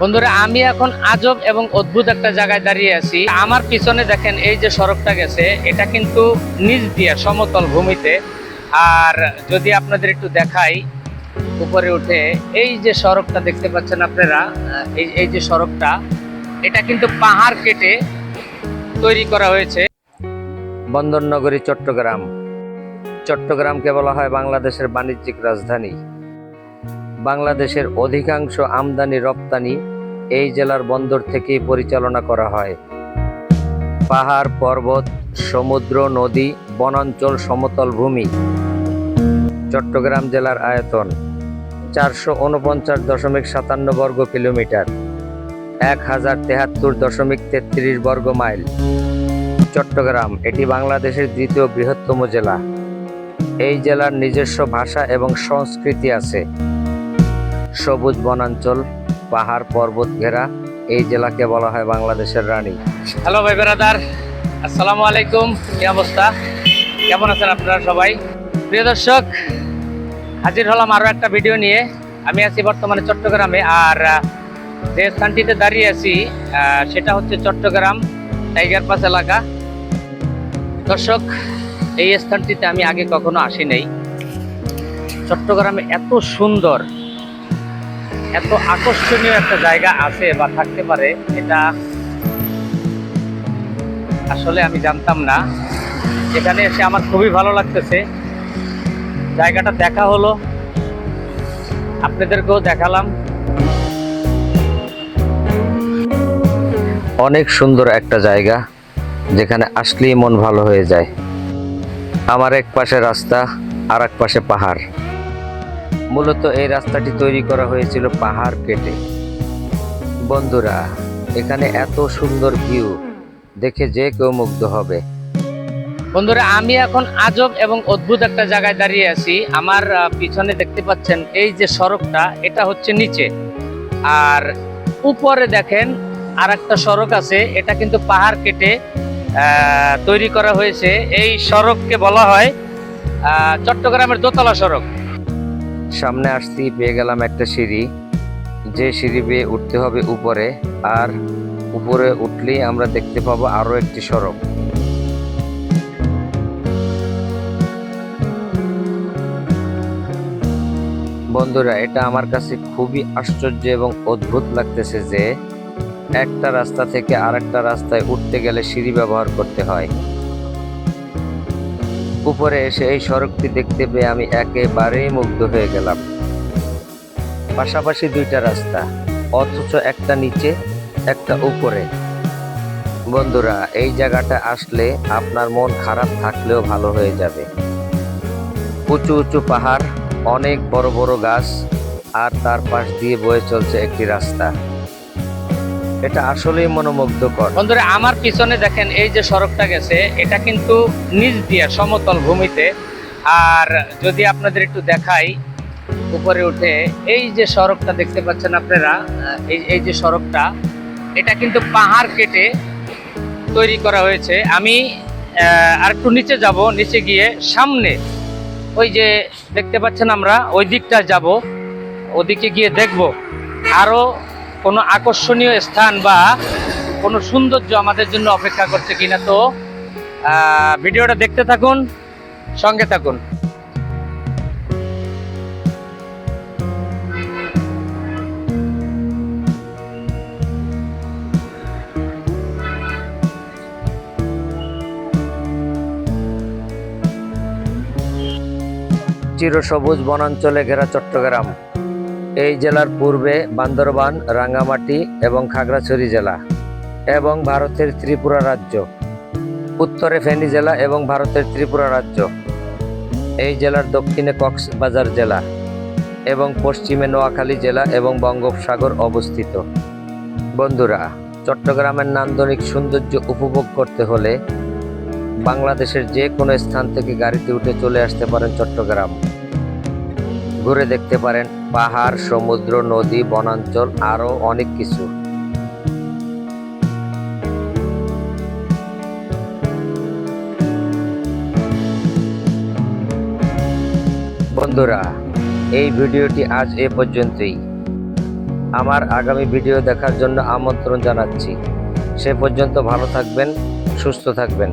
বন্ধুরা, আমি এখন আজব এবং অদ্ভুত একটা জায়গায় দাঁড়িয়ে আছি। আমার পিছনে দেখেন এই যে সড়কটা গেছে, এটা কিন্তু নিচ দিয়ে সমতল ভূমিতে। আর যদি আপনাদের একটু দেখাই, উপরে উঠে, এই যে সড়কটা দেখতে পাচ্ছেন আপনারা এই এই যে সড়কটা, এটা কিন্তু পাহাড় কেটে তৈরি করা হয়েছে। বন্দরনগরী, চট্টগ্রাম। চট্টগ্রামকে বলা হয় বাংলাদেশের বাণিজ্যিক রাজধানী। বাংলাদেশের অধিকাংশ আমদানি রপ্তানি এই জেলার বন্দর থেকেই পরিচালনা করা হয়। পাহাড়, পর্বত, সমুদ্র, নদী, বনাঞ্চল, সমতল ভূমি। চট্টগ্রাম জেলার আয়তন চারশো উনপঞ্চাশ দশমিক সাতান্ন বর্গ কিলোমিটার, এক হাজার তেহাত্তর দশমিক তেত্রিশ বর্গ মাইল। চট্টগ্রাম, এটি বাংলাদেশের দ্বিতীয় বৃহত্তম জেলা। এই জেলার নিজস্ব ভাষা এবং সংস্কৃতি আছে। সবুজ বনাঞ্চল, পাহাড়, পর্বত ঘেরা, এই জেলাকে বলা হয় বাংলাদেশের রানী। হ্যালো ভাই বেরাদার, আসসালামু আলাইকুম, কি অবস্থা? কেমন আছেন আপনারা সবাই? প্রিয় দর্শক, হাজির হলাম আরও একটা ভিডিও নিয়ে। আমি আছি বর্তমানে চট্টগ্রামে, আর যে স্থানটিতে দাঁড়িয়ে আছি সেটা হচ্ছে চট্টগ্রাম টাইগার পাস এলাকা। দর্শক, এই স্থানটিতে আমি আগে কখনো আসি নাই। চট্টগ্রামে এত সুন্দর এত আকর্ষণীয় একটা জায়গা আছে বা থাকতে পারে, এটা আসলে আমি জানতাম না। এখানে এসে আমার খুবই ভালো লাগতেছে। জায়গাটা দেখা হলো। আপনাদেরকেও দেখালাম। অনেক সুন্দর একটা জায়গা, যেখানে আসলেই মন ভালো হয়ে যায়। আমার এক পাশে রাস্তা আর এক পাশে পাহাড়। মূলত এই রাস্তাটি তৈরি করা হয়েছিল পাহাড় কেটে। বন্ধুরা, এখানে এত সুন্দর ভিউ, দেখে যে কেউ মুগ্ধ হবে। বন্ধুরা, আমি এখন আজব এবং অদ্ভুত একটা জায়গায় দাঁড়িয়ে আছি। আমার পিছনে দেখতে পাচ্ছেন এই যে সড়কটা, এটা হচ্ছে নিচে। আর উপরে দেখেন আর একটা সড়ক আছে, এটা কিন্তু পাহাড় কেটে তৈরি করা হয়েছে। এই সড়ককে বলা হয় চট্টগ্রামের দোতলা সড়ক। সামনে আসতেই পেয়ে গেলাম একটা সিঁড়ি। যে সিঁড়ি বেয়ে উঠতে হবে উপরে, আর উপরে উঠলেই আমরা দেখতে পাবো আরও একটি সড়ক। বন্ধুরা, এটা আমার কাছে খুবই আশ্চর্য এবং অদ্ভুত লাগতেছে যে একটা রাস্তা থেকে আরেকটা রাস্তায় উঠতে গেলে সিঁড়ি ব্যবহার করতে হয়। উপরে এসে এই সড়কটি দেখতে পেয়ে আমি একেবারেই মুগ্ধ হয়ে গেলাম। পাশাপাশি দুইটা রাস্তা, অথচ একটা নিচে, একটা উপরে। বন্ধুরা, এই জায়গাটা আসলে আপনার মন খারাপ থাকলেও ভালো হয়ে যাবে। উঁচু উঁচু পাহাড়, অনেক বড় বড় গাছ, আর তার পাশ দিয়ে বয়ে চলছে একটি রাস্তা। এটা আসলেই মনোমুগ্ধকর। বন্ধুরা, আমার পিছনে দেখেন এই যে সড়কটা গেছে, এটা কিন্তু নিচ দিয়ে সমতল ভূমিতে। আর যদি আপনাদের একটু দেখাই, উপরে উঠে, এই যে সড়কটা দেখতে পাচ্ছেন আপনারা এই এই যে সড়কটা, এটা কিন্তু পাহাড় কেটে তৈরি করা হয়েছে। আমি আর একটু নিচে যাব, নিচে গিয়ে সামনে, ওই যে দেখতে পাচ্ছেন আমরা, ওই দিকটা যাব, ওদিকে গিয়ে দেখব। আরও কোনো আকর্ষণীয় স্থান বা কোনো সৌন্দর্য আমাদের জন্য অপেক্ষা করছে কিনা তো ভিডিওটা দেখতে থাকুন, সঙ্গে থাকুন। চিরসবুজ বনাঞ্চলে ঘেরা চট্টগ্রাম। এই জেলার পূর্বে বান্দরবান, রাঙ্গামাটি এবং খাগড়াছড়ি জেলা এবং ভারতের ত্রিপুরা রাজ্য, উত্তরে ফেনী জেলা এবং ভারতের ত্রিপুরা রাজ্য। এই জেলার দক্ষিণে কক্সবাজার জেলা এবং পশ্চিমে নোয়াখালী জেলা এবং বঙ্গোপসাগর অবস্থিত। বন্ধুরা, চট্টগ্রামের নান্দনিক সৌন্দর্য উপভোগ করতে হলে বাংলাদেশের যে কোনো স্থান থেকে গাড়িতে উঠে চলে আসতে পারেন চট্টগ্রাম। ঘুরে দেখতে পারেন পাহাড়, সমুদ্র, নদী, বনাঞ্চল, আরও অনেক কিছু। বন্ধুরা, এই ভিডিওটি আজ এ পর্যন্তই। আমার আগামী ভিডিও দেখার জন্য আমন্ত্রণ জানাচ্ছি। সে পর্যন্ত ভালো থাকবেন, সুস্থ থাকবেন।